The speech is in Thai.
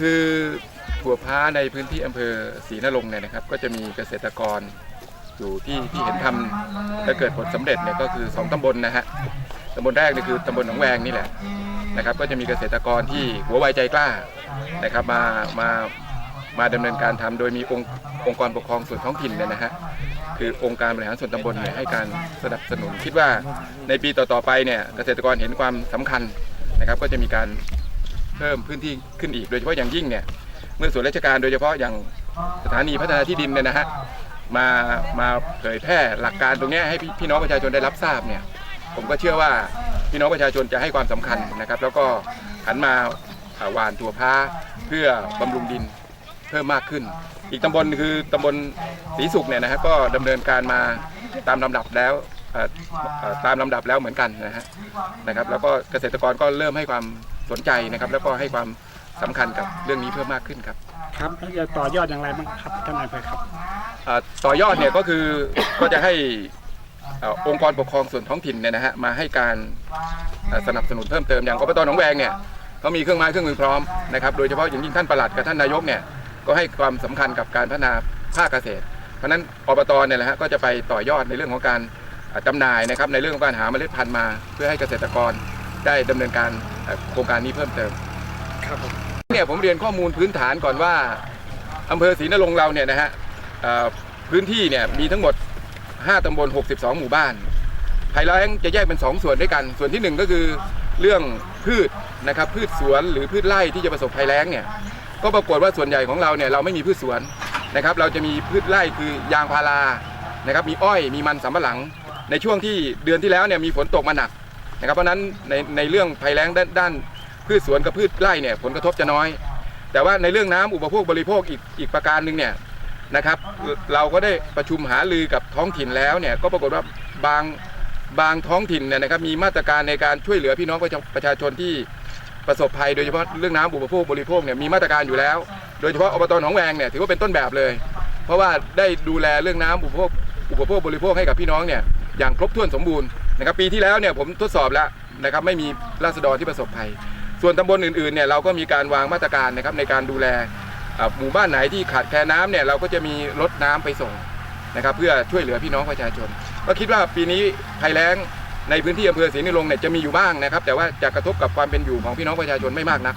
คือถั่วพ้าในพื้นที่อำเภอศรีนรงค์เนี่ยนะครับ ก็จะมีเกษตรกรอยู่ที่ที่เห็นทำและเกิดผลสำเร็จเนี่ยก็คือสองตำบลนะฮะตำบลแรกนี่คือตำบลหนองแวงนี่แหละนะครับ ก็จะมีเกษตรกรที่หัวไวใจกล้านะครับมามามาดำเนินการทำโดยมีองค์องค์กรปกครองส่วนท้องถิ่นเนี่ยนะฮะคือองค์การบริหารส่วนตำบลเนี่ยให้การสนับสนุนคิดว่าในปีต่อๆไปเนี่ยเกษตรกรเห็นความสำคัญนะครับ ก็จะมีการ เพิ่มพื้นที่ขึ้นอีกโดยเฉพาะอย่างยิ่งเนี่ยเมื่อส่วนราชการโดยเฉพาะอย่างสถานีพัฒนาที่ดินเนี่ยนะฮะมามาเผยแพร่หลักการตรงนี้ให้พี่พี่น้องประชาชนได้รับทราบเนี่ยผมก็เชื่อว่าพี่น้องประชาชนจะให้ความสำคัญนะครับ แล้วก็หันมาอ่าหวานถั่วพ้าเพื่อบำรุงดินเพิ่มมากขึ้น อีกตำบลคือตำบลศรีสุขเนี่ยนะฮะก็ดำเนินการมาตามลำดับแล้วตามลำดับแล้วเหมือนกันนะฮะนะครับ แล้วก็เกษตรกรก็เริ่มให้ความ สนใจนะครับ แล้วก็ให้ความสำคัญกับเรื่องนี้เพิ่มมากขึ้นครับครับแล้วจะต่อยอดอย่างไรบ้างครับท่านนายอำเภอครับอ่าต่อยอดเนี่ยก็คือก็จะให้เอ่อองค์กรปกครองส่วนท้องถิ่นเนี่ยนะฮะมาให้การเอ่อสนับสนุนเพิ่มเติมอย่างอบตหนองแวงเนี่ยเขามีเครื่องไม้เครื่องมือพร้อมนะครับโดยเฉพาะอย่างยิ่งท่านปลัดกับท่านนายกเนี่ยก็ให้ความสำคัญกับการพัฒนาภาคเกษตร เพราะฉะนั้นอบตเนี่ยแหละฮะก็จะไปต่อยอดในเรื่องของการเอ่อจำหน่ายนะครับในเรื่องของการหาเมล็ดพันธุ์มา เพื่อให้เกษตรกรได้ดำเนินการเอ่อ โครงการนี้เพิ่มเติมครับผมเนี่ยผมเรียนข้อมูลพื้นฐานก่อนว่าอำเภอศรีนรงค์เราเนี่ยนะฮะเอ่อพื้นที่เนี่ยมีทั้งหมด 5 ตำบล 62 หมู่บ้านภัยแล้งจะแยกเป็น 2 ส่วนด้วยกัน ส่วนที่ 1 ก็คือเรื่องพืชนะครับพืชสวนหรือพืชไร่ที่จะประสบภัยแล้งเนี่ยก็ปรากฏว่าส่วนใหญ่ของเราเนี่ยเราไม่มีพืชสวนนะครับ เราจะมีพืชไร่คือยางพารานะครับมีอ้อยมีมันสำปะหลัง ในช่วงที่เดือนที่แล้วเนี่ยมีฝนตกมาหนัก นะครับเพราะนั้นในในเรื่องภัยแล้งด้านด้านพืชสวนกับพืชไร่เนี่ยผลกระทบจะน้อย แต่ว่าในเรื่องน้ำอุปโภคบริโภคอีกอีกประการหนึ่งเนี่ยนะครับเราก็ได้ประชุมหารือกับท้องถิ่นแล้วเนี่ยก็ปรากฏว่าบางบางท้องถิ่นเนี่ยนะครับมีมาตรการในการช่วยเหลือพี่น้องประชาประชาชนที่ประสบภัยโดยเฉพาะเรื่องน้ำอุปโภคบริโภคเนี่ยมีมาตรการอยู่แล้ว โดยเฉพาะอบตหนองแวงเนี่ยถือว่าเป็นต้นแบบเลย เพราะว่าได้ดูแลเรื่องน้ำอุปโภคอุปโภคบริโภคให้กับพี่น้องเนี่ยอย่างครบถ้วนสมบูรณ์ นะครับปีที่แล้วเนี่ยผมทดสอบแล้วนะครับไม่มีราษฎรที่ประสบภัย ส่วนตำบลอื่นๆเนี่ยเราก็มีการวางมาตรการนะครับในการดูแลหมู่บ้านไหนที่ขาดแคลนน้ำเนี่ยเราก็จะมีรถน้ำไปส่งนะครับเพื่อช่วยเหลือพี่น้องประชาชน ก็คิดว่าปีนี้ภัยแล้งในพื้นที่อำเภอศรีนิรงเนี่ยจะมีอยู่บ้างนะครับ แต่ว่าจะกระทบกับความเป็นอยู่ของพี่น้องประชาชนไม่มากนัก